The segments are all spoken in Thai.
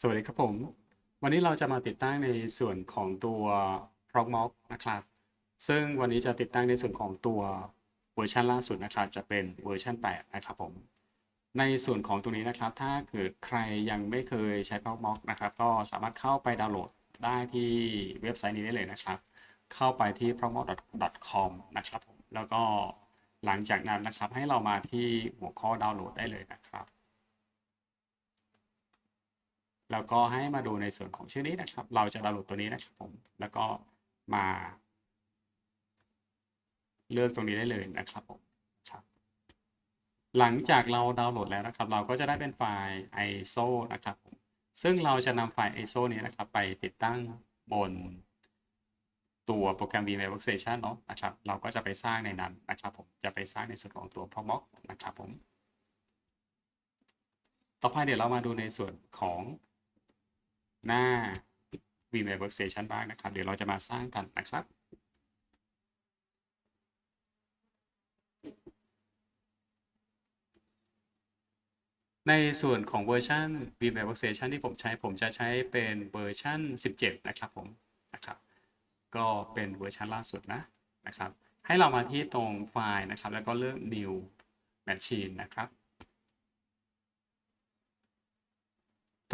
สวัสดีครับผม วันนี้เราจะมาติดตั้งในส่วนของตัว p r o g m o c นะครับ ซึ่งวันนี้จะติดตั้งในส่วนของตัวเวอร์ชันล่าสุดนะครับ จะเป็นเวอร์ชัน8 นะครับผม ในส่วนของตรงนี้นะครับ ถ้าเกิดใครยังไม่เคยใช้ p r o g m o c นะครับ ก็สามารถเข้าไปดาวน์โหลดได้ที่เว็บไซต์นี้ได้เลยนะครับ เข้าไปที่ p r o g m o c c o m นะครับผม แล้วก็หลังจากนั้นนะครับให้เรามาที่หัวข้อดาวน์โหลดได้เลยนะครับ แล้วก็ให้มาดูในส่วนของชื่อนี้นะครับ เราจะดาวน์โหลดตัวนี้นะครับผม แล้วก็มา เลือกตรงนี้ได้เลยนะครับผมครับหลังจากเราดาวน์โหลดแล้วนะครับ เราก็จะได้เป็นไฟล์ ISO นะครับผมซึ่งเราจะนำไฟล์ ISO นี้นะครับ ไปติดตั้งบนตัวโปรแกรม VMware Workstation เนาะนะครับ เราก็จะไปสร้างในนั้นนะครับผม จะไปสร้างในส่วนของตัว p r o m o c นะครับผม ต่อไปเดี๋ยวเรามาดูในส่วนของ หน้า VMware Workstation บ้างนะครับ เดี๋ยวเราจะมาสร้างกันนะครับในส่วนของเวอร์ชัน VMware Workstation ที่ผมใช้ผมจะใช้เป็นเวอร์ชัน17 นะครับผมนะครับ ก็เป็นเวอร์ชันล่าสุดนะนะครับ ให้เรามาที่ตรงไฟล์นะครับ แล้วก็เลือก New Machine นะครับ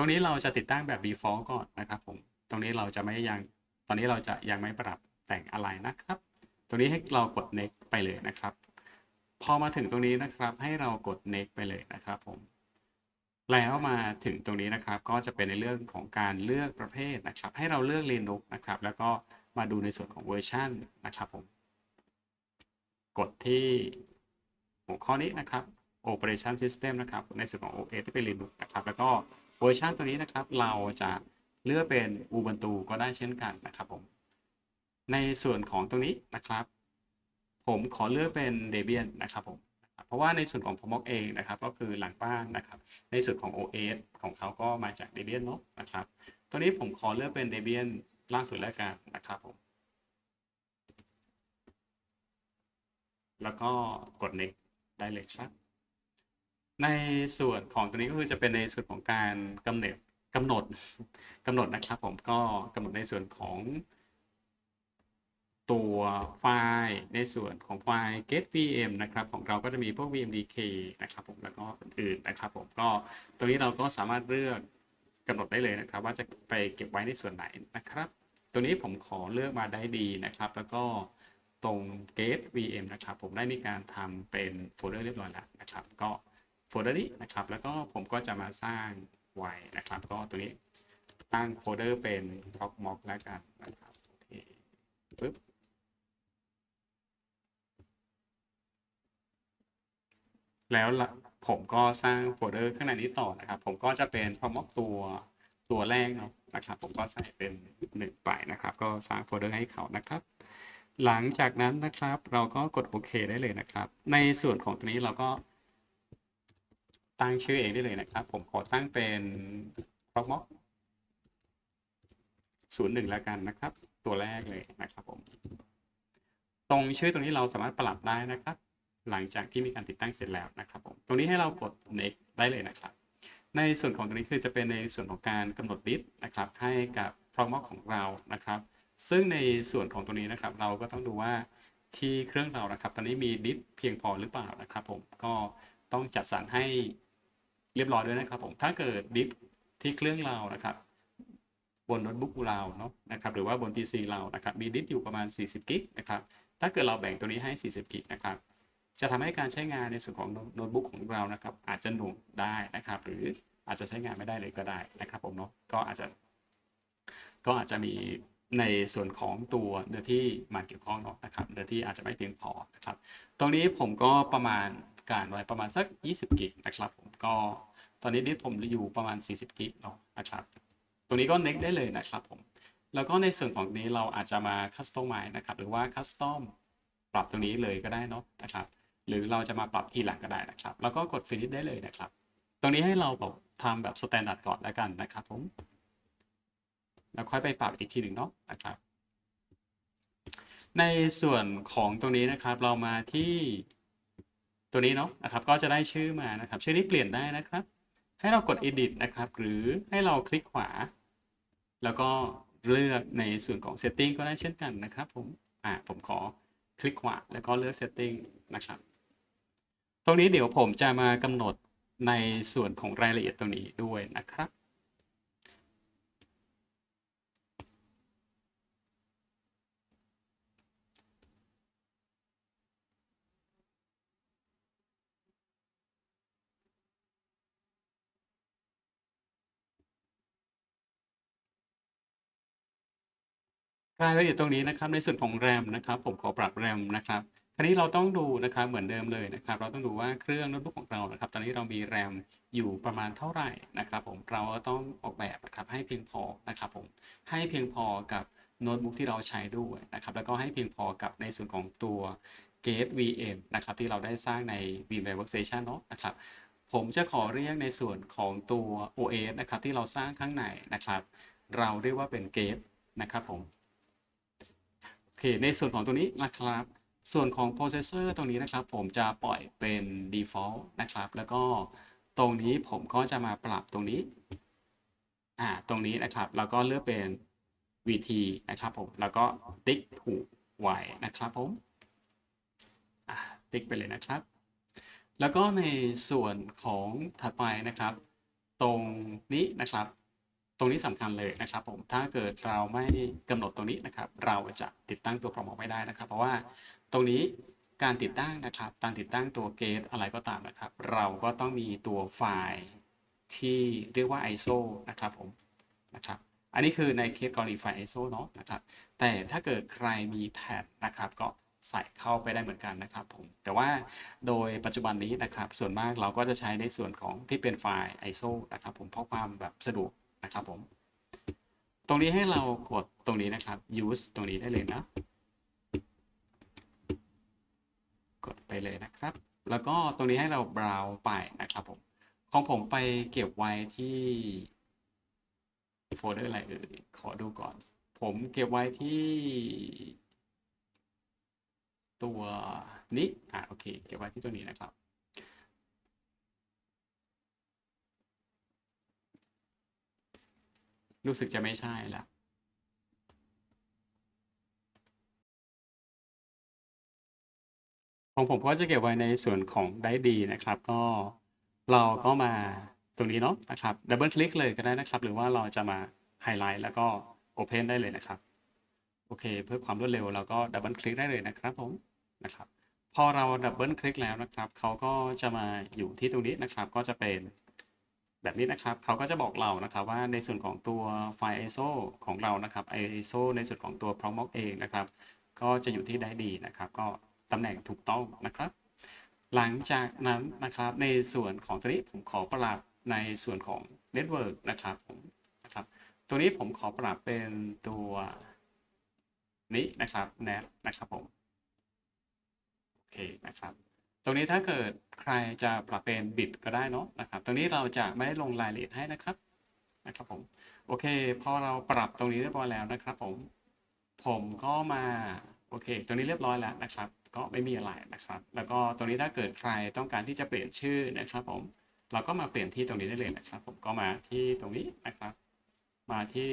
รงนี้เราจะติดตั้งแบบ default ก่อนนะครับผมตรงนี้เราจะไม่ยังตอนนี้เราจะยังไม่ปรับแต่งอะไรนะครับ ตรงนี้ให้เรากด next ไปเลยนะครับ พอมาถึงตรงนี้นะครับ ให้เรากด next ไปเลยนะครับผมแล้วมาถึงตรงนี้นะครับ ก็จะเป็นในเรื่องของการเลือกประเภทนะครับ ให้เราเลือก Linux นะครับ แล้วก็มาดูในส่วนของเวอร์ชันนะครับผมกดที่หัวข้อนี้นะครับ Operation System นะครับ ในส่วนของ OS ที่เป็น Linux นะครับ แล้วก็ เวอร์ชันตัวนี้นะครับ เราจะเลือกเป็น Ubuntu ก็ได้เช่นกันนะครับผม ในส่วนของตรงนี้นะครับ ผมขอเลือกเป็น Debian นะครับผม เพราะว่าในส่วนของ Progmock เองนะครับ ก็คือหลังบ้านนะครับ ในส่วนของ OS ของเขาก็มาจาก Debian เนาะนะครับ ตัวนี้ผมขอเลือกเป็น Debian ล่าสุดแล้วกันนะครับผม แล้วก็กด next ได้เลยครับ ในส่วนของตัวนี้ก็คือจะเป็นในส่วนของการกำเนิดกำหนดกำหนดนะครับ ผมก็กำหนดในส่วนของ ตัวไฟล์ในส่วนของไฟล์ get vm นะครับ ของเราก็จะมีพวก vmdk นะครับ ผมแล้วก็อื่นๆนะครับ ผมก็ตรงนี้เราก็สามารถเลือกกำหนดได้เลยนะครับ ว่าจะไปเก็บไว้ในส่วนไหนนะครับ ตัวนี้ผมขอเลือกมาได้ดีนะครับ แล้วก็ตรง get vm นะครับ ผมได้มีการทำเป็นโฟลเดอร์เรียบร้อยแล้วนะครับ ก็ โฟลเดอร์นี้นะครับ แล้วก็ผมก็จะมาสร้างไว้นะครับ ก็ตัวนี้ตั้งโฟลเดอร์เป็น progmock แล้วกันนะครับโอเคปึ๊บแล้วผมก็สร้างโฟลเดอร์ข้างในนี้ต่อนะครับ ผมก็จะเป็น prompt ตัวตัวแรกเนาะนะครับ ผมก็ใส่เป็นหนึ่งไปนะครับ ก็สร้างโฟลเดอร์ให้เขานะครับ หลังจากนั้นนะครับเราก็กดโอเคได้เลยนะครับ ในส่วนของตัวนี้เราก็ ตั้งชื่อเองได้เลยนะครับ ผมขอตั้งเป็น prompt ศูนย์หนึ่งแล้วกันนะครับ ตัวแรกเลยนะครับผม ตรงชื่อตรงนี้เราสามารถปรับได้นะครับ หลังจากที่มีการติดตั้งเสร็จแล้วนะครับผมตรงนี้ให้เรากด next ได้เลยนะครับ ในส่วนของตรงนี้คือจะเป็นในส่วนของการกำหนดดิสนะครับ ให้กับ prompt ของเรานะครับ ซึ่งในส่วนของตรงนี้นะครับ เราก็ต้องดูว่าที่เครื่องเรานะครับ ตอนนี้มีดิสเพียงพอหรือเปล่านะครับ ผมก็ต้องจัดสรรให้ เรียบร้อยด้วยนะครับผมถ้าเกิดดิสที่เครื่องเรานะครับ บนโน้ตบุ๊กเราเนาะนะครับหรือว่าบน PC เรานะครับมีดิสอยู่ประมาณ 40กิกนะครับถ้าเกิดเราแบ่งตัวนี้ให้ 40กิกนะครับจะทำให้การใช้งานในส่วนของโน้ตบุ๊กของเรานะครับ อาจจะหน่วงได้นะครับ หรืออาจจะใช้งานไม่ได้เลยก็ได้นะครับผมเนาะก็อาจจะ ก็อาจจะมีในส่วนของตัวเนื้อที่มาเกี่ยวข้องเนาะนะครับเนื้อที่อาจจะไม่เพียงพอนะครับ ตรงนี้ผมก็ประมาณ การไว้ประมาณสัก 20 กิกนะครับผมก็ตอนนี้ดิสผมอยู่ประมาณ 40 กิกเนาะนะครับตรงนี้ก็ next ได้เลยนะครับผมแล้วก็ในส่วนของนี้เราอาจจะมา customize นะครับหรือว่า custom ปรับตรงนี้เลยก็ได้เนาะนะครับหรือเราจะมาปรับทีหลังก็ได้นะครับ แล้วก็กด finish ได้เลยนะครับ ตรงนี้ให้เราแบบทำแบบ standard ก่อนแล้วกันนะครับผมแล้วค่อยไปปรับอีกทีหนึ่งเนาะนะครับ ในส่วนของตรงนี้นะครับเรามาที่ ตัวนี้เนาะนะครับก็จะได้ชื่อมานะครับ ชื่อนี้เปลี่ยนได้นะครับ ให้เรากด edit นะครับ หรือให้เราคลิกขวา แล้วก็เลือกในส่วนของ setting ก็ได้เช่นกันนะครับ ผมอ่าผมขอคลิกขวาแล้วก็เลือก setting นะครับ ตรงนี้เดี๋ยวผมจะมากำหนดในส่วนของรายละเอียดตรงนี้ด้วยนะครับ รายละเอียดตรงนี้นะครับในส่วนของ RAM นะครับ ผมขอปรับ RAM นะครับคราวนี้เราต้องดูนะครับเหมือนเดิมเลยนะครับ เราต้องดูว่าเครื่องโน้ตบุ๊กของเรานะครับ ตอนนี้เรามี RAM อยู่ประมาณเท่าไหร่นะครับ ผมเราก็ต้องออกแบบนะครับให้เพียงพอนะครับผมให้เพียงพอกับโน้ตบุ๊กที่เราใช้ด้วยนะครับ แล้วก็ให้เพียงพอกับในส่วนของตัว Gate VM นะครับที่เราได้สร้างใน VMware Workstation เนาะนะครับ ผมจะขอเรียกในส่วนของตัว OS นะครับที่เราสร้างข้างในนะครับ เราเรียกว่าเป็น Gate นะครับผม เคในส่วนของตัวนี้นะครับ ส่วนของ processor ตรงนี้นะครับ ผมจะปล่อยเป็น default นะครับ แล้วก็ตรงนี้ผมก็จะมาปรับตรงนี้อ่าตรงนี้นะครับ แล้วก็เลือกเป็น VT นะครับผม แล้วก็ติ๊กถูกไว้นะครับผมอ่าติ๊กไปเลยนะครับ แล้วก็ในส่วนของถัดไปนะครับ ตรงนี้นะครับ ตรงนี้สำคัญเลยนะครับผม ถ้าเกิดเราไม่กำหนดตรงนี้นะครับ เราจะติดตั้งตัวพรอมไม่ได้นะครับ เพราะว่าตรงนี้การติดตั้งนะครับการติดตั้งตัวเกตอะไรก็ตามนะครับ เราก็ต้องมีตัวไฟล์ที่เรียกว่า ISO นะครับผมนะครับ อันนี้คือในเคสกรณีไฟล์ ISO เนาะนะครับ แต่ถ้าเกิดใครมีแพดนะครับก็ใส่เข้าไปได้เหมือนกันนะครับผม แต่ว่าโดยปัจจุบันนี้นะครับ ส่วนมากเราก็จะใช้ในส่วนของที่เป็นไฟล์ ISO นะครับผมเพราะความแบบสะดวก นะครับผม ตรงนี้ให้เรากดตรงนี้นะครับ use ตรงนี้ได้เลยนะ กดไปเลยนะครับ แล้วก็ตรงนี้ให้เรา browse ไปนะครับผม ของผมไปเก็บไว้ที่โฟลเดอร์อะไรเอ่ยขอดูก่อน ผมเก็บไว้ที่ ตัวนี้ อะโอเค เก็บไว้ที่ตัวนี้นะครับ รู้สึกจะไม่ใช่ละของผมก็จะเก็บไว้ในส่วนของได้ดีนะครับ ก็เราก็มาตรงนี้เนาะนะครับดับเบิลคลิกเลยก็ได้นะครับ หรือว่าเราจะมาไฮไลท์แล้วก็โอเพนได้เลยนะครับ โอเค เพื่อความรวดเร็วเราก็ดับเบิลคลิกได้เลยนะครับผมนะครับ พอเราดับเบิลคลิกแล้วนะครับเขาก็จะมาอยู่ที่ตรงนี้นะครับ ก็จะเป็น แบบนี้นะครับเขาก็จะบอกเรานะครับว่าในส่วนของตัวไฟล์ ISO ของเรานะครับ ISO ในส่วนของตัว p r o m o เองนะครับ ก็จะอยู่ที่ได้ดีนะครับ ก็ตำแหน่งถูกต้องนะครับ หลังจากนั้นนะครับในส่วนของตัวนี้ผมขอปรับในส่วนของ Network นะครับผมนะครับ ตัวนี้ผมขอปรับเป็นตัวนี้นะครับ NAT นะครับผม โอเคนะครับ ตรงนี้ถ้าเกิดใครจะปรับเป็นบิตก็ได้เนาะนะครับ ตรงนี้เราจะไม่ได้ลงรายละเอียดให้นะครับนะครับผมโอเคพอเราปรับตรงนี้เรียบร้อยแล้วนะครับ ผม ผมก็มาโอเค ตรงนี้เรียบร้อยแล้วนะครับ ก็ไม่มีอะไรนะครับ แล้วก็ตรงนี้ถ้าเกิดใครต้องการที่จะเปลี่ยนชื่อนะครับ ผม เราก็มาเปลี่ยนที่ตรงนี้ได้เลยนะครับ ผมก็มาที่ตรงนี้นะครับ มาที่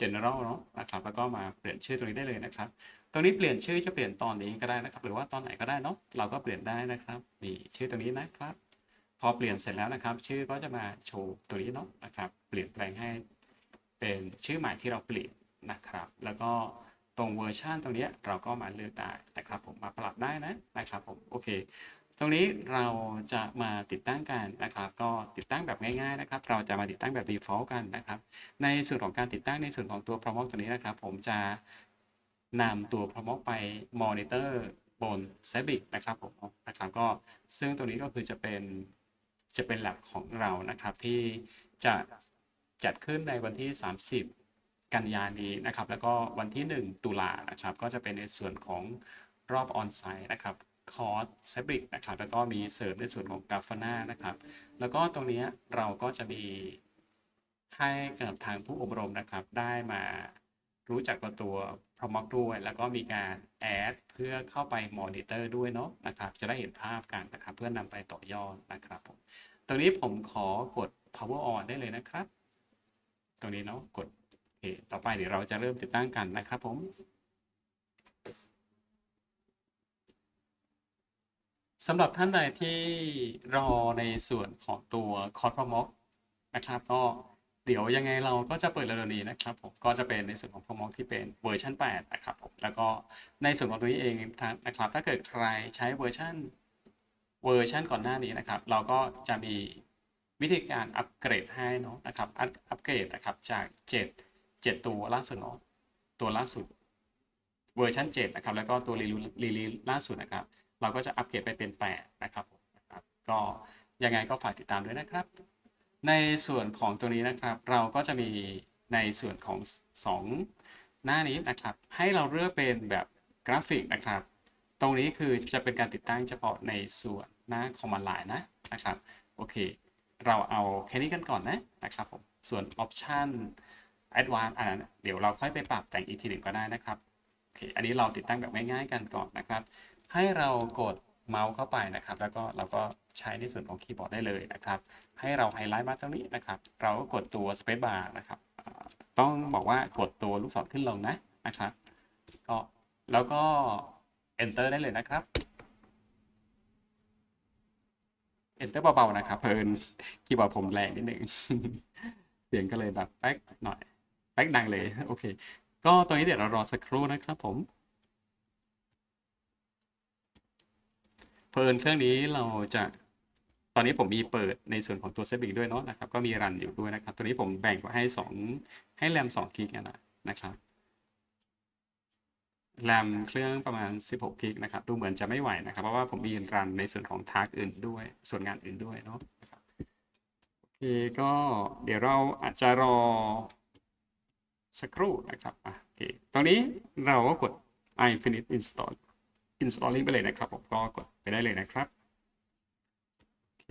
general เนาะนะครับแล้วก็มาเปลี่ยนชื่อตรงนี้ได้เลยนะครับ ตรงนี้เปลี่ยนชื่อจะเปลี่ยนตอนนี้ก็ได้นะครับ หรือว่าตอนไหนก็ได้เนาะเราก็เปลี่ยนได้นะครับนี่ชื่อตรงนี้นะครับ พอเปลี่ยนเสร็จแล้วนะครับ ชื่อก็จะมาโชว์ตัวนี้เนาะนะครับ เปลี่ยนแปลงให้เป็นชื่อใหม่ที่เราเปลี่ยนนะครับ แล้วก็ตรงเวอร์ชันตรงนี้เราก็มาเลือกได้นะครับ ผมมาปรับได้นะนะครับผมโอเค ตรงนี้เราจะมาติดตั้งกันนะครับ ก็ติดตั้งแบบง่ายๆนะครับ เราจะมาติดตั้งแบบ default กันนะครับ ในส่วนของการติดตั้งในส่วนของตัว Promoc ตัวนี้นะครับ ผมจะนำตัว Promoc ไป monitor บน c e b i c นะครับผมนะครับก็ซึ่งตัวนี้ก็คือจะเป็นจะเป็น lab ของเรานะครับที่จะจัดขึ้นในวันที่ 30 กันยานี้นะครับ แล้วก็วันที่ 1 ตุลานะครับ ก็จะเป็นในส่วนของรอบออนไซต์นะครับ คอร์สเซบริกนะครับแล้วก็มีเสริมในส่วนของกาฟาน่านะครับ แล้วก็ตรงนี้เราก็จะมีให้กับทางผู้อบรมนะครับ ได้มารู้จักกับตัว p r o m o c ด้วย แล้วก็มีการแอดเพื่อเข้าไปมอนิเตอร์ด้วยเนาะนะครับ จะได้เห็นภาพกันนะครับ เพื่อนำไปต่อยอดนะครับผมตรงนี้ผมขอกด power on ได้เลยนะครับ ตรงนี้เนาะกดโอเคต่อไปเดี๋ยวเราจะเริ่มติดตั้งกันนะครับผม สำหรับท่านใดที่รอในส่วนของตัว c o s m o c นะครับ ก็เดี๋ยวยังไงเราก็จะเปิดเร็วๆนี้นะครับผมก็จะเป็นในส่วนของ p r o m o ที่เป็นเวอร์ชัน8นะครับผมแล้วก็ในส่วนของตัวนี้เองนะครับ ถ้าเกิดใครใช้เวอร์ชันเวอร์ชันก่อนหน้านี้นะครับ เราก็จะมีวิธีการอัปเกรดให้เนาะนะครับอัปเกรดนะครับจาก 7 7 ตัวล่าสุดเนาะตัวล่าสุดเวอร์ชัน7นะครับแล้วก็ตัวรีลีล่าสุดนะครับ เราก็จะอัปเกรดไปเป็น 8 นะครับผมนะครับก็ยังไงก็ฝากติดตามด้วยนะครับ ในส่วนของตัวนี้นะครับ เราก็จะมีในส่วนของ 2 หน้านี้นะครับ ให้เราเลือกเป็นแบบกราฟิกนะครับ ตรงนี้คือจะเป็นการติดตั้งเฉพาะในส่วนหน้า Command Line นะนะครับโอเค เราเอาแค่นี้กันก่อนนะนะครับผมส่วน Option Advanced อันนั้นเดี๋ยวเราค่อยไปปรับแต่งอีกทีหนึ่งก็ได้นะครับโอเคอันนี้เราติดตั้งแบบง่ายๆกันก่อนนะครับ ให้เรากดเมาส์เข้าไปนะครับ แล้วก็เราก็ใช้ในส่วนของคีย์บอร์ดได้เลยนะครับ ให้เราไฮไลท์มาตรงนี้นะครับ เราก็กดตัว Space Bar นะครับ ต้องบอกว่ากดตัวลูกศรขึ้นลงนะนะครับ ก็แล้วก็ Enter ได้เลยนะครับ Enter เบาๆนะครับ เพลินคีย์บอร์ดผมแรงนิดหนึ่งเสียงก็เลยแบบแป๊กหน่อยแป๊กดังเลย โอเค ก็ตรงนี้เดี๋ยวเรารอสักครู่นะครับผม เพลินเครื่องนี้เราจะตอนนี้ผมมีเปิดในส่วนของตัวเซฟบิกด้วยเนาะนะครับก็มีรันอยู่ด้วยนะครับ ตัวนี้ผมแบ่งไว้ให้สองให้แรมสองกิกนะนะครับแรมเครื่องประมาณ 16กิกนะครับ ดูเหมือนจะไม่ไหวนะครับ เพราะว่าผมมีรันในส่วนของทาร์กอื่นด้วย ส่วนงานอื่นด้วยเนาะนะครับโอเคก็เดี๋ยวเราอาจจะรอสักครู่นะครับอะโอเคตรงนี้เราก็กด i finish install installing ไปเลยนะครับผมก็กดไปได้เลยนะครับโอเค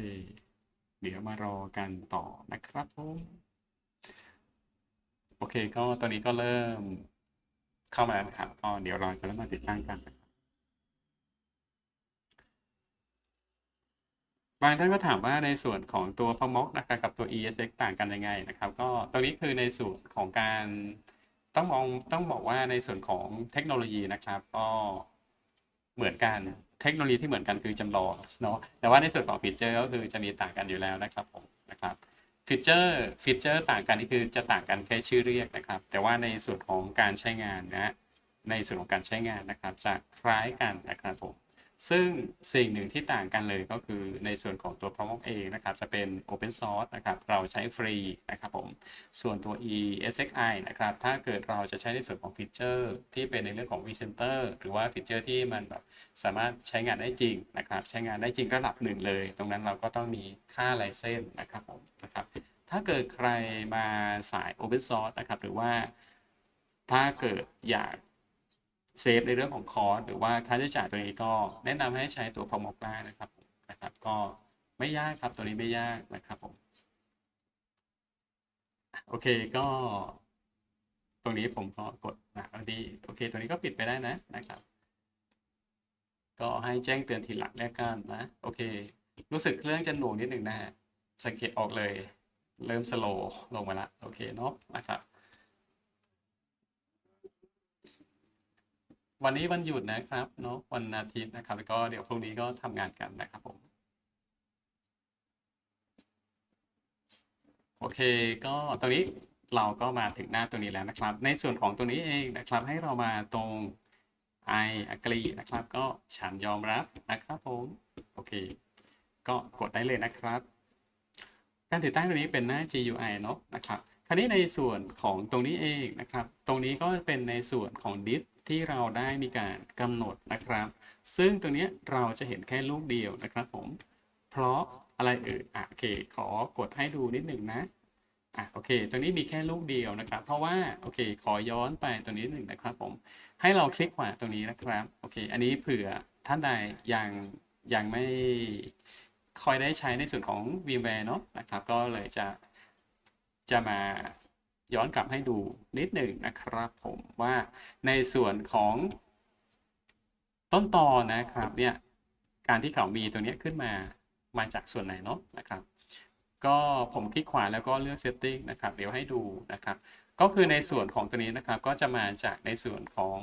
เดี๋ยวมารอกันต่อนะครับผมโอเคก็ตอนนี้ก็เริ่มเข้ามาแล้วนะครับ ก็เดี๋ยวเราจะเริ่มมาติดตั้งกันนะครับบางท่านก็ถามว่าในส่วนของตัว p m o c นะครับกับตัว ESX ต่างกันยังไงนะครับ ก็ตรงนี้คือในส่วนของการต้องมองต้องบอกว่าในส่วนของเทคโนโลยีนะครับ ก็ เหมือนกันเทคโนโลยีที่เหมือนกันคือจำลองเนาะแต่ว่าในส่วนของฟีเจอร์ก็คือจะมีต่างกันอยู่แล้วนะครับผมนะครับฟีเจอร์ฟีเจอร์ต่างกันนี่คือจะต่างกันแค่ชื่อเรียกนะครับ แต่ว่าในส่วนของการใช้งานนะในส่วนของการใช้งานนะครับ จะคล้ายกันนะครับผม ซึ่งสิ่งหนึ่งที่ต่างกันเลยก็คือในส่วนของตัว p r o m o เองนะครับ จะเป็น Open Source นะครับ เราใช้ฟรีนะครับผม ส่วนตัว ESXi นะครับ ถ้าเกิดเราจะใช้ในส่วนของฟีเจอร์ ที่เป็นในเรื่องของ vCenter หรือว่าฟีเจอร์ที่มันแบบสามารถใช้งานได้จริงนะครับ ใช้งานได้จริงระดับหนึ่งเลย ตรงนั้นเราก็ต้องมีค่าไลเซนส์นะครับผมนะครับถ้าเกิดใครมาสาย Open Source นะครับ หรือว่าถ้าเกิดอยาก เซฟในเรื่องของคอร์สหรือว่าค่าใช้จ่ายตัวนี้ก็แนะนำให้ใช้ตัว p r o m o ได้นะครับผมนะครับ ก็ไม่ยากครับตัวนี้ไม่ยากนะครับผมโอเคก็ ตรงนี้ผมก็กดนะบางทีโอเค ตัวนี้ก็ปิดไปได้นะนะครับ ก็ให้แจ้งเตือนทีหลังแล้วกันนะ โอเค รู้สึกเครื่องจะหน่วงนิดหนึ่งนะฮะสังเกตออกเลย เริ่มสโลว์ลงมาละโอเคเนาะนะครับ วันนี้วันหยุดนะครับเนาะวันอาทิตย์นะครับ แล้วก็เดี๋ยวพรุ่งนี้ก็ทำงานกันนะครับผม โอเค ก็ตรงนี้เราก็มาถึงหน้าตัวนี้แล้วนะครับ ในส่วนของตัวนี้เองนะครับ ให้เรามาตรง I agree นะครับ ก็ฉันยอมรับนะครับผม โอเค ก็กดได้เลยนะครับ การติดตั้งตัวนี้เป็นหน้า GUI เนาะนะครับ คราวนี้ในส่วนของตรงนี้เองนะครับ ตรงนี้ก็เป็นในส่วนของ disk ที่เราได้มีการกำหนดนะครับ ซึ่งตรงนี้เราจะเห็นแค่ลูกเดียวนะครับผม เพราะอะไรเอ่ยอะโอเค ขอกดให้ดูนิดหนึ่งนะอะโอเคตรงนี้มีแค่ลูกเดียวนะครับ เพราะว่าโอเค ขอย้อนไปตรงนี้หนึ่งนะครับผม ให้เราคลิกขวาตรงนี้นะครับ โอเค อันนี้เผื่อท่านใดยังยังไม่คอยได้ใช้ในส่วนของ VMware เนาะนะครับ ก็เลยจะจะมา ย้อนกลับให้ดูนิดหนึ่งนะครับผมว่าในส่วนของต้นตอนะครับเนี่ยการที่เขามีตัวนี้ขึ้นมามาจากส่วนไหนเนาะนะครับ ก็ผมคลิกขวาแล้วก็เลือก setting นะครับ เดี๋ยวให้ดูนะครับ ก็คือในส่วนของตัวนี้นะครับ ก็จะมาจากในส่วนของ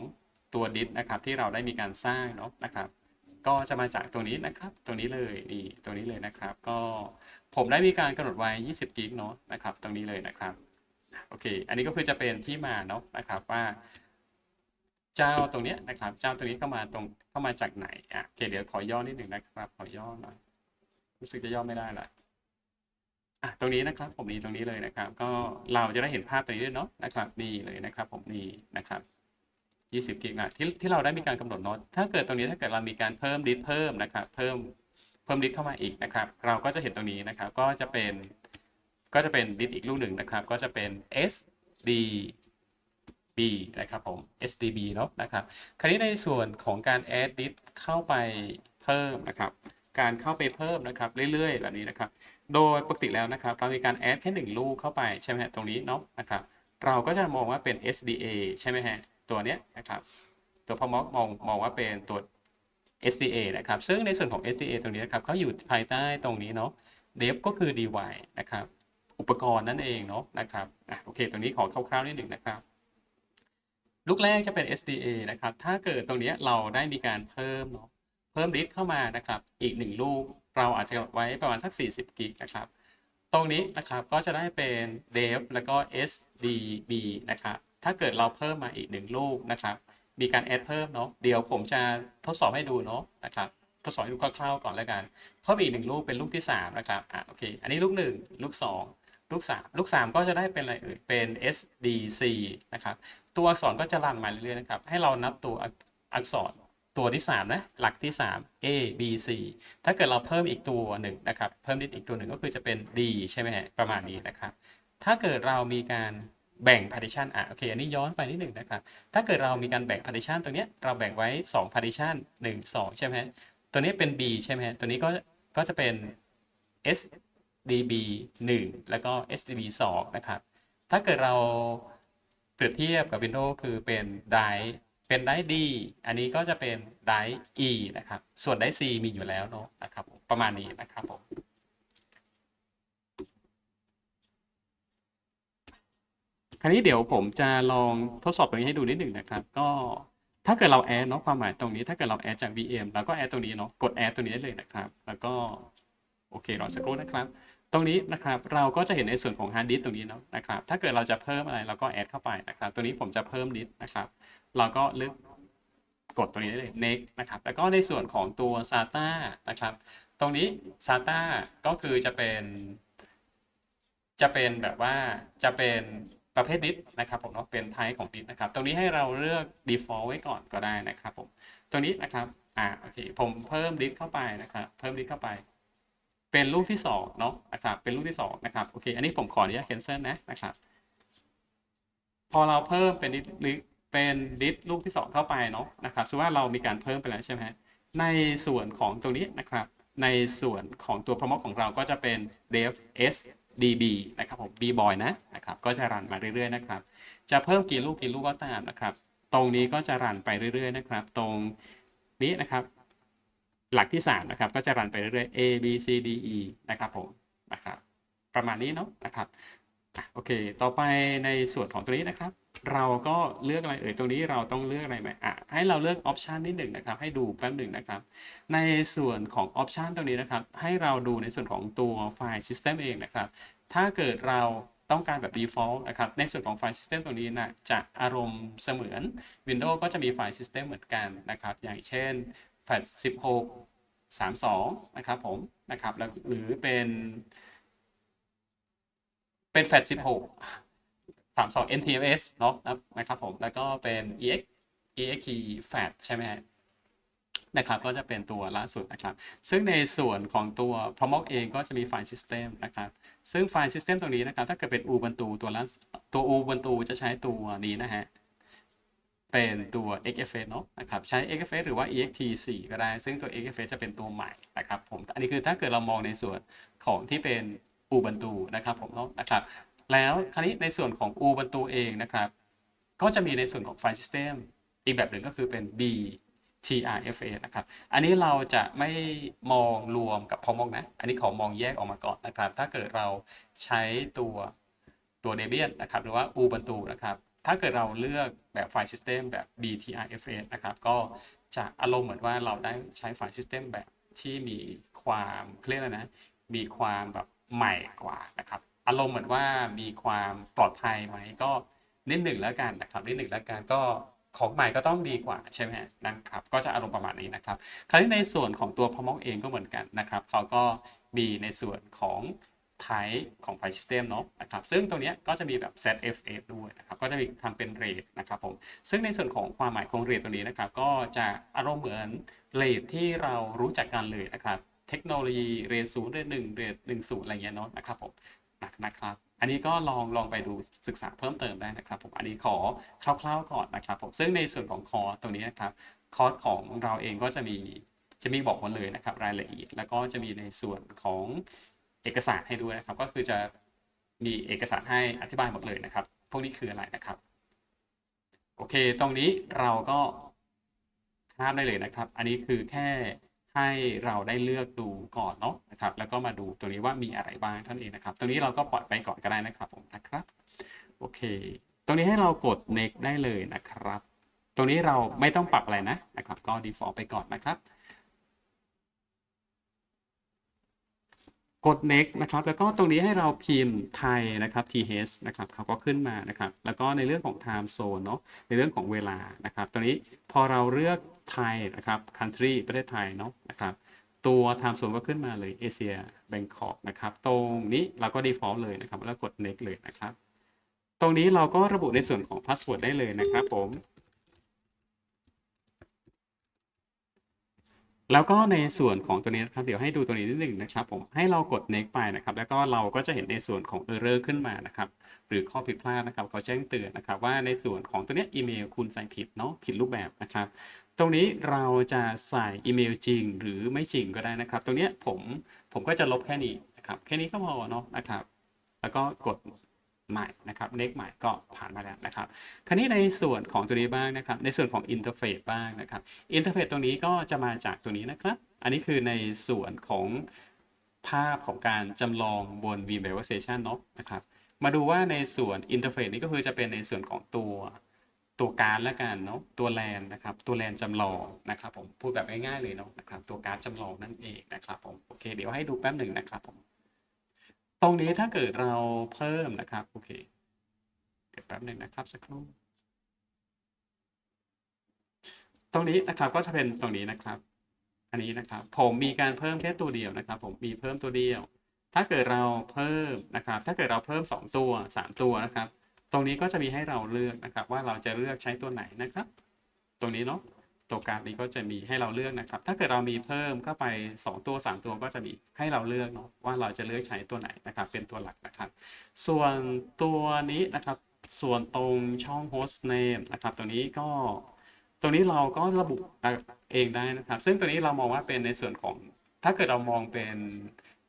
ตัวดิสนะครับ ที่เราได้มีการสร้างเนาะนะครับ ก็จะมาจากตัวนี้นะครับ ตัวนี้เลยนี่ตัวนี้เลยนะครับ ก็ผมได้มีการกำหนดไว้ 20 กิกเนาะนะครับ ตรงนี้เลยนะครับ โอเค อันนี้ก็คือจะเป็นที่มาเนาะนะครับว่าเจ้าตรงนี้นะครับ เจ้าตัวนี้เข้ามาตรงเข้ามาจากไหนอะโอเคเดี๋ยวขอย่อนิดหนึ่งนะครับ ขอย่อหน่อยรู้สึกจะย่อไม่ได้ละอะตรงนี้นะครับ ผมนี่ตรงนี้เลยนะครับ ก็เราจะได้เห็นภาพตรงนี้ด้วยเนาะนะครับนี่เลยนะครับ ผมนี่นะครับ 20กิกะที่ที่เราได้มีการกำหนดโน้ตถ้าเกิดตรงนี้ถ้าเกิดเรามีการเพิ่มดิสเพิ่มนะครับ เพิ่มเพิ่มดิสเข้ามาอีกนะครับ เราก็จะเห็นตรงนี้นะครับ ก็จะเป็น ก็จะเป็นดิสอีกลูกหนึ่งนะครับ ก็จะเป็น SD B นะครับผม SDB เนาะนะครับ คราวนี้ในส่วนของการ add dis เข้าไปเพิ่มนะครับ การเข้าไปเพิ่มนะครับเรื่อยๆ แบบนี้นะครับ โดยปกติแล้วนะครับ เรามีการ add แค่หนึ่งลูกเข้าไปใช่ไหมฮะตรงนี้เนาะนะครับ เราก็จะมองว่าเป็น SDA ใช่ไหมฮะตัวเนี้ยนะครับ ตัวพอมองมองมองว่าเป็นตัว SDA นะครับ ซึ่งในส่วนของ SDA ตรงนี้นะครับเขาอยู่ภายใต้ตรงนี้เนาะ dev ก็คือ device นะครับ อุปกรณ์นั่นเองเนาะนะครับอะโอเค ตรงนี้ขอคร่าวๆนิดหนึ่งนะครับ ลูกแรกจะเป็น SDA นะครับ ถ้าเกิดตรงนี้เราได้มีการเพิ่มเนาะเพิ่มดิสเข้ามานะครับ อีกหนึ่งลูกเราอาจจะไว้ประมาณสัก 40 กิกนะครับ ตรงนี้นะครับก็จะได้เป็น dev แล้วก็ SDB นะครับ ถ้าเกิดเราเพิ่มมาอีกหนึ่งลูกนะครับ มีการ add เพิ่มเนาะ เดี๋ยวผมจะทดสอบให้ดูเนาะนะครับ ทดสอบให้ดูคร่าวๆก่อนแล้วกัน เพิ่มอีกหนึ่งลูกเป็นลูกที่ 3 นะครับ อะโอเค อันนี้ลูก 1 ลูก 2 ลูก3ลูก3ก็จะได้เป็นอะไรเอ่ยเป็น SDC นะครับ ตัวอักษรก็จะรันมาเรื่อยๆนะครับ ให้เรานับตัวอักษรตัวที่3นะหลักที่ 3 A B C ถ้าเกิดเราเพิ่มอีกตัวหนึ่งนะครับ เพิ่มนิดอีกตัวหนึ่งก็คือจะเป็น D ใช่ไหมฮะประมาณนี้นะครับ ถ้าเกิดเรามีการแบ่ง partition อะโอเค อันนี้ย้อนไปนิดหนึ่งนะครับ ถ้าเกิดเรามีการแบ่ง partition ตรงเนี้ยเราแบ่งไว้ 2 partition 1 2 ใช่ไหมฮะตัวนี้เป็น B ใช่ไหมฮะตัวนี้ก็ก็จะเป็น S db 1 แล้วก็ SDB 2 นะครับ ถ้าเกิดเราเปรียบเทียบกับ Windows คือเป็นไดเป็นได D อันนี้ก็จะเป็นได E นะครับ ส่วนได C มีอยู่แล้วเนาะนะครับประมาณนี้นะครับผมคราวนี้เดี๋ยวผมจะลองทดสอบตรงนี้ให้ดูนิดหนึ่งนะครับ ก็ถ้าเกิดเราแอดเนาะความหมายตรงนี้ ถ้าเกิดเราแอดจาก VM แล้วก็แอดตรงนี้เนาะกดแอดตรงนี้ได้เลยนะครับ แล้วก็โอเครอสักครู่นะครับ ตรงนี้นะครับเราก็จะเห็นในส่วนของฮาร์ดดิสตรงนี้เนาะนะครับถ้าเกิดเราจะเพิ่มอะไรเราก็แอดเข้าไปนะครับตัวนี้ผมจะเพิ่มดิสนะครับ เราก็เลือกกดตรงนี้ได้เลย next นะครับแล้วก็ในส่วนของตัว SATA นะครับ ตรงนี้ SATA ก็คือจะเป็น จะเป็นแบบว่าจะเป็นประเภทดิสนะครับผมเนาะเป็นไทป์ของดิสนะครับ ตรงนี้ให้เราเลือก default ไว้ก่อนก็ได้นะครับผมตรงนี้นะครับอ่าโอเคผมเพิ่มดิสเข้าไปนะครับ เพิ่มดิสเข้าไป เป็นลูกที่สองเนาะนะครับเป็นลูกที่สองนะครับโอเคอันนี้ผมขออนุญาต cancel นะนะครับพอเราเพิ่มเป็นดิสเป็นดิสลูกที่สองเข้าไปเนาะนะครับถือว่าเรามีการเพิ่มไปแล้วใช่ไหมในส่วนของตรงนี้นะครับ ในส่วนของตัว promote ของเราก็จะเป็น dev s db นะครับผม b boy นะนะครับก็จะรันมาเรื่อยๆนะครับ จะเพิ่มกี่ลูกกี่ลูกก็ตามนะครับ ตรงนี้ก็จะรันไปเรื่อยๆนะครับ ตรงนี้นะครับ หลักที่ 3 นะครับ ก็จะรันไปเรื่อยๆ a b c d e นะครับผมนะครับ ประมาณนี้เนาะนะครับโอเค ต่อไปในส่วนของตัวนี้นะครับ เราก็เลือกอะไรเอ่ยตรงนี้เราต้องเลือกอะไรไหมอะให้เราเลือกออปชันนิดหนึ่งนะครับ ให้ดูแป๊บหนึ่งนะครับ ในส่วนของออปชันตรงนี้นะครับ ให้เราดูในส่วนของตัวไฟล์ System เองนะครับ ถ้าเกิดเราต้องการแบบ default นะครับ ในส่วนของไฟล์ System ตรงนี้นะจะอารมณ์เสมือน Windows ก็จะมีไฟล์ System เหมือนกันนะครับ อย่างเช่น FAT 16 32 นะครับผมนะครับแล้วหรือเป็นเป็น FAT 16 32 NTFS เนาะนะครับผมแล้วก็เป็น EX EXT FAT ใช่ไหมฮะนะครับก็จะเป็นตัวล่าสุดนะครับ ซึ่งในส่วนของตัว p r o m o t เองก็จะมีไฟล์ System นะครับ ซึ่งไฟล์ System ตรงนี้นะครับ ถ้าเกิดเป็น Ubuntu ตัวล่าตัว Ubuntu จะใช้ตัวนี้นะฮะ เป็นตัว XFS เนาะนะครับใช้ XFS หรือว่า EXT4 ก็ได้ ซึ่งตัว XFS จะเป็นตัวใหม่นะครับผมอันนี้คือถ้าเกิดเรามองในส่วนของที่เป็น Ubuntu นะครับผมเนาะนะครับแล้วคราวนี้ในส่วนของ Ubuntu เองนะครับก็จะมีในส่วนของไฟล์ System อีกแบบหนึ่งก็คือเป็น B trfa นะครับ อันนี้เราจะไม่มองรวมกับพอมอกนะ อันนี้ขอมองแยกออกมาก่อนนะครับ ถ้าเกิดเราใช้ตัวตัว Debian นะครับ หรือว่า Ubuntu นะครับ ถ้าเกิดเราเลือกแบบไฟล์ System แบบ BTRFA นะครับ ก็จะอารมณ์เหมือนว่าเราได้ใช้ไฟล์ System แบบที่มีความเครียกอะไรนะ มีความแบบใหม่กว่านะครับ อารมณ์เหมือนว่ามีความปลอดภัยไหมก็นิดหนึ่งแล้วกันนะครับนิดหนึ่งแล้วกันก็ของใหม่ก็ต้องดีกว่าใช่ไหมนะครับ ก็จะอารมณ์ประมาณนี้นะครับ คราวนี้ในส่วนของตัวพมอกเองก็เหมือนกันนะครับ เขาก็มีในส่วนของ type ของไฟล์ system เนาะนะครับซึ่งตรงเนี้ยก็จะมีแบบ ZFS ด้วยนะครับก็จะมีทำเป็น rate นะครับผมซึ่งในส่วนของความหมายของ rate ตัวนี้นะครับก็จะอารมณ์เหมือน rate ที่เรารู้จักกันเลยนะครับเทคโนโลยี rate ศูนย์ rate หนึ่ง rate หนึ่งศูนย์อะไรเงี้ยเนาะนะครับผมนะครับอันนี้ก็ลองลองไปดูศึกษาเพิ่มเติมได้นะครับผมอันนี้ขอคร่าวๆก่อนนะครับผมซึ่งในส่วนของคอร์สตรงนี้นะครับคอร์สของเราเองก็จะมีจะมีบอกหมดเลยนะครับรายละเอียด แล้วก็จะมีในส่วนของ เอกสารให้ด้วยนะครับ ก็คือจะมีเอกสารให้อธิบายหมดเลยนะครับ พวกนี้คืออะไรนะครับ โอเค ตรงนี้เราก็ข้ามได้เลยนะครับ อันนี้คือแค่ให้เราได้เลือกดูก่อนเนาะนะครับ แล้วก็มาดูตรงนี้ว่ามีอะไรบ้างท่านนเองนะครับ ตรงนี้เราก็ปล่อยไปก่อนก็ได้นะครับผมนะครับ โอเค ตรงนี้ให้เรากด next ได้เลยนะครับ ตรงนี้เราไม่ต้องปรับอะไรนะนะครับ ก็ default ไปก่อนนะครับ กด next นะครับแล้วก็ตรงนี้ให้เราพิมพ์ไทยนะครับ th นะครับเขาก็ขึ้นมานะครับ แล้วก็ในเรื่องของ time zone เนาะในเรื่องของเวลานะครับตรงนี้พอเราเลือกไทยนะครับ country ประเทศไทยเนาะนะครับตัว time zone ก็ขึ้นมาเลยเอเชียแบงคอกนะครับตรงนี้เราก็ default เลยนะครับ แล้วกด next เลยนะครับ ตรงนี้เราก็ระบุในส่วนของ password ได้เลยนะครับผม แล้วก็ในส่วนของตัวนี้นะครับเดี๋ยวให้ดูตัวนี้นิดหนึ่งนะครับผมให้เรากด next ไปนะครับ แล้วก็เราก็จะเห็นในส่วนของ error ขึ้นมานะครับ หรือข้อผิดพลาดนะครับเขาแจ้งเตือนนะครับ ว่าในส่วนของตัวนี้อีเมลคุณใส่ผิดเนาะผิดรูปแบบนะครับ ตรงนี้เราจะใส่อีเมลจริงหรือไม่จริงก็ได้นะครับ ตรงนี้ผมผมก็จะลบแค่นี้นะครับแค่นี้ก็พอเนาะนะครับ แล้วก็กด ใหม่นะครับ next ใหม่ก็ผ่านมาแล้วนะครับ คราวนี้ในส่วนของตัวนี้บ้างนะครับ ในส่วนของอินเทอร์เฟซบ้างนะครับอินเทอร์เฟซตรงนี้ก็จะมาจากตัวนี้นะครับ อันนี้คือในส่วนของภาพของการจำลองบน VMware Station เนาะนะครับ มาดูว่าในส่วนอินเทอร์เฟซนี้ก็คือจะเป็นในส่วนของตัวตัวการละกันเนาะตัวแลนนะครับตัวแลนจำลองนะครับผมพูดแบบง่ายๆเลยเนาะนะครับตัวการจำลองนั่นเองนะครับผมโอเคเดี๋ยวให้ดูแป๊บหนึ่งนะครับผม ตรงนี้ถ้าเกิดเราเพิ่มนะครับ โอเค เดี๋ยวแป๊บหนึ่งนะครับสักครู่ ตรงนี้นะครับก็จะเป็นตรงนี้นะครับ อันนี้นะครับ ผมมีการเพิ่มแค่ตัวเดียวนะครับ ผมมีเพิ่มตัวเดียว ถ้าเกิดเราเพิ่มนะครับ ถ้าเกิดเราเพิ่ม 2 ตัว 3 ตัวนะครับ ตรงนี้ก็จะมีให้เราเลือกนะครับ ว่าเราจะเลือกใช้ตัวไหนนะครับ ตรงนี้เนาะ ตัวการดนี้ก็จะมีให้เราเลือกนะครับ ถ้าเกิดเรามีเพิ่มเข้าไป 2 ตัว 3 ตัวก็จะมีให้เราเลือกเนาะว่าเราจะเลือกใช้ตัวไหนนะครับ เป็นตัวหลักนะครับ ส่วนตัวนี้นะครับ ส่วนตรงช่อง host name นะครับตัวนี้ก็ตรงนี้เราก็ระบุเองได้นะครับ ซึ่งตัวนี้เรามองว่าเป็นในส่วนของ ถ้าเกิดเรามองเป็น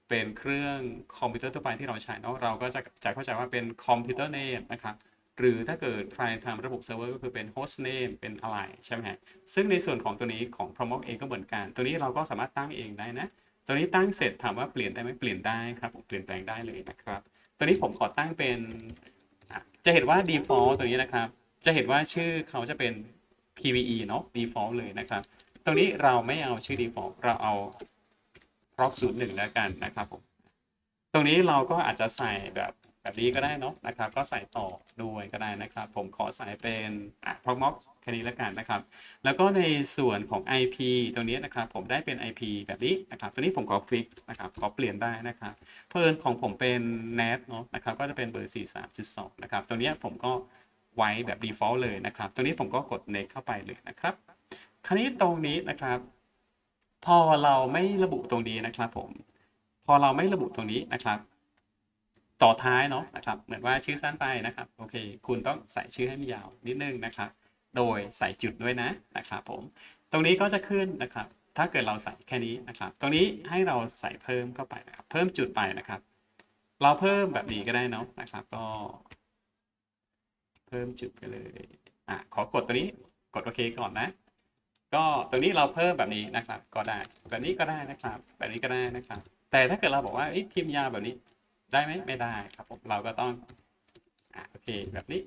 เป็นเครื่องคอมพิวเตอร์ทั่วไปที่เราใช้เนาะเราก็จะจะเข้าใจว่าเป็นคอมพิวเตอร์เนมนะครับ หรือถ้าเกิดใครทำระบบเซิร์ฟเวอร์ก็คือเป็น host name เป็นอะไรใช่ไหมฮะซึ่งในส่วนของตัวนี้ของ Promoc เองก็เหมือนกัน ตัวนี้เราก็สามารถตั้งเองได้นะ ตัวนี้ตั้งเสร็จถามว่าเปลี่ยนได้ไหมเปลี่ยนได้ครับผมเปลี่ยนแปลงได้เลยนะครับ ตัวนี้ผมขอตั้งเป็นจะเห็นว่า default ตัวนี้นะครับ จะเห็นว่าชื่อเขาจะเป็น PVE เนาะ default เลยนะครับ ตรงนี้เราไม่เอาชื่อ default เราเอา proc 0 1แล้วกันนะครับผม ตรงนี้เราก็อาจจะใส่แบบ แบบนี้ก็ได้เนาะนะครับ ก็ใส่ต่อด้วยก็ได้นะครับ ผมขอใส่เป็นอะ proc แค่นี้แล้วกันนะครับ แล้วก็ในส่วนของ IP ตรงนี้นะครับ ผมได้เป็น IP แบบนี้นะครับ ตัวนี้ผมขอฟิกนะครับขอเปลี่ยนได้นะครับเพิ่นของผมเป็น NAT เนาะนะครับ ก็จะเป็นเบอร์ 43.2 นะครับ ตัวนี้ผมก็ไว้แบบ default เลยนะครับ ตัวนี้ผมก็กด next เข้าไปเลยนะครับ คราวนี้ตรงนี้นะครับ พอเราไม่ระบุตรงนี้นะครับผม พอเราไม่ระบุตรงนี้นะครับ ต่อท้ายเนาะนะครับเหมือนว่าชื่อสั้นไปนะครับโอเค คุณต้องใส่ชื่อให้มันยาวนิดนึงนะครับ โดยใส่จุดด้วยนะนะครับผม ตรงนี้ก็จะขึ้นนะครับ ถ้าเกิดเราใส่แค่นี้นะครับ ตรงนี้ให้เราใส่เพิ่มเข้าไปนะครับเพิ่มจุดไปนะครับ เราเพิ่มแบบนี้ก็ได้เนาะนะครับ ก็ เพิ่มจุดไปเลยอะขอกดตัวนี้กดโอเคก่อนนะ ก็ตรงนี้เราเพิ่มแบบนี้นะครับ ก็ได้แบบนี้ก็ได้นะครับ แบบนี้ก็ได้นะครับ แต่ถ้าเกิดเราบอกว่าเอ้ยพิมพ์ยาแบบนี้ ได้ไหมไม่ได้ครับผมเราก็ต้องอ่าโอเคแบบนี้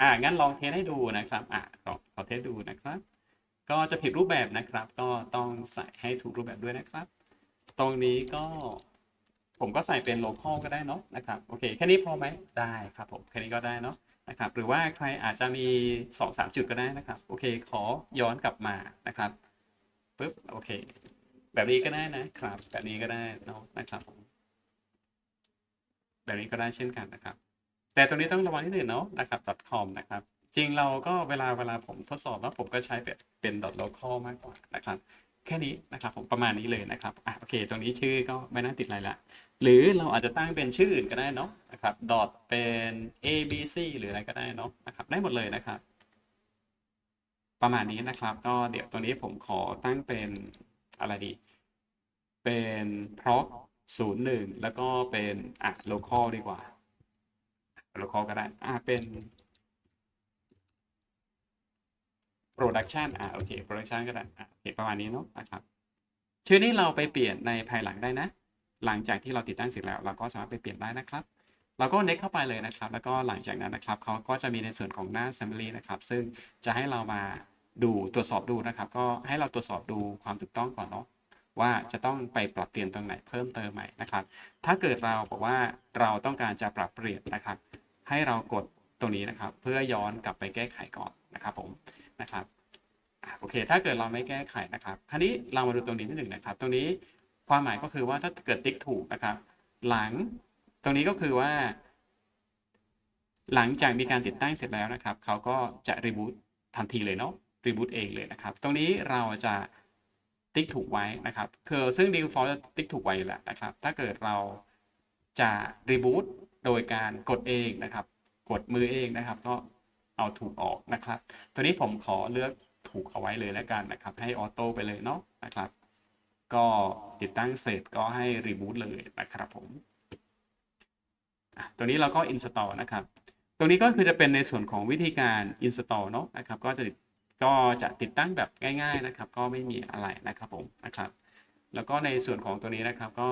อ่างั้นลองเทสให้ดูนะครับอ่าขอขอเทสดูนะครับ ก็จะผิดรูปแบบนะครับ ก็ต้องใส่ให้ถูกรูปแบบด้วยนะครับ ตรงนี้ก็ผมก็ใส่เป็น local ก็ได้เนาะนะครับโอเคแค่นี้พอไหมได้ครับผมแค่นี้ก็ได้เนาะนะครับหรือว่าใครอาจจะมี 2 3 จุดก็ได้นะครับโอเคขอย้อนกลับมานะครับปึ๊บโอเค แบบนี้ก็ได้นะครับ แบบนี้ก็ได้เนาะนะครับผม แบบนี้ก็ได้เช่นกันนะครับ แต่ตรงนี้ต้องระวังนิดหนึ่งเนาะนะครับ .com นะครับ จริงเราก็เวลาเวลาผมทดสอบแล้วผมก็ใช้เป็น .local มากกว่านะครับ แค่นี้นะครับผมประมาณนี้เลยนะครับอะโอเค ตรงนี้ชื่อก็ไม่น่าติดอะไรละ หรือเราอาจจะตั้งเป็นชื่ออื่นก็ได้เนาะนะครับ dot เป็น a b c หรืออะไรก็ได้เนาะนะครับ ได้หมดเลยนะครับ ประมาณนี้นะครับ ก็เดี๋ยวตัวนี้ผมขอตั้งเป็นอะไรดี เป็น proc ศูนย์หนึ่งแล้วก็เป็นอะ local ดีกว่า local ก็ได้ อะ เป็น production อะ โอเค production ก็ได้ อะโอเคประมาณนี้เนาะนะครับชื่อนี้เราไปเปลี่ยนในภายหลังได้นะ หลังจากที่เราติดตั้งเสร็จแล้ว เราก็สามารถไปเปลี่ยนได้นะครับ เราก็ next เข้าไปเลยนะครับ แล้วก็หลังจากนั้นนะครับเขาก็จะมีในส่วนของหน้า assembly นะครับ ซึ่งจะให้เรามาดูตรวจสอบดูนะครับ ก็ให้เราตรวจสอบดูความถูกต้องก่อนเนาะ ว่าจะต้องไปปรับเปลี่ยนตรงไหนเพิ่มเติมไหม่นะครับ ถ้าเกิดเราบอกว่าเราต้องการจะปรับเปลี่ยนนะครับ ให้เรากดตรงนี้นะครับ เพื่อย้อนกลับไปแก้ไขก่อนนะครับผมนะครับโอเค ถ้าเกิดเราไม่แก้ไขนะครับ คราวนี้เรามาดูตรงนี้นิดหนึ่งนะครับ ตรงนี้ความหมายก็คือว่าถ้าเกิดติ๊กถูกนะครับ หลังตรงนี้ก็คือว่า หลังจากมีการติดตั้งเสร็จแล้วนะครับ เขาก็จะรีบูตทันทีเลยเนาะรีบูตเองเลยนะครับ ตรงนี้เราจะ ติ๊กถูกไว้นะครับ คือซึ่ง default จะติ๊กถูกไว้อยู่แล้วนะครับ ถ้าเกิดเราจะรีบูตโดยการกดเองนะครับ กดมือเองนะครับ ก็เอาถูกออกนะครับ ตัวนี้ผมขอเลือกถูกเอาไว้เลยแล้วกันนะครับ ให้ออโต้ไปเลยเนาะนะครับ ก็ติดตั้งเสร็จก็ให้รีบูตเลยนะครับผมตัวนี้เราก็ install นะครับ ตรงนี้ก็คือจะเป็นในส่วนของวิธีการ install เนาะนะครับ ก็จะ ก็จะติดตั้งแบบง่าย ๆนะครับ ก็ไม่มีอะไรนะครับผมนะครับ แล้วก็ในส่วนของตัวนี้นะครับก็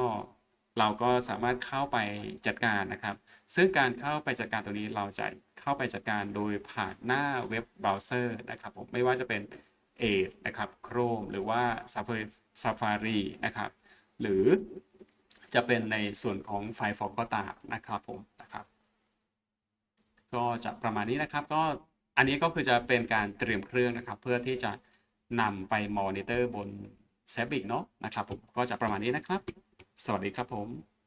เราก็สามารถเข้าไปจัดการนะครับ ซึ่งการเข้าไปจัดการตัวนี้เราจะเข้าไปจัดการโดยผ่านหน้าเว็บเบราว์เซอร์นะครับผมไม่ว่าจะเป็น Edge นะครับ Chrome หรือว่า Safari Safari นะครับ หรือจะเป็นในส่วนของ Firefox ก็ตามนะครับผมนะครับ ก็จะประมาณนี้นะครับก็ อันนี้ก็คือจะเป็นการเตรียมเครื่องนะครับ เพื่อที่จะนำไปมอนิเตอร์บน s a b i c เนาะนะครับผมก็จะประมาณนี้นะครับ สวัสดีครับผม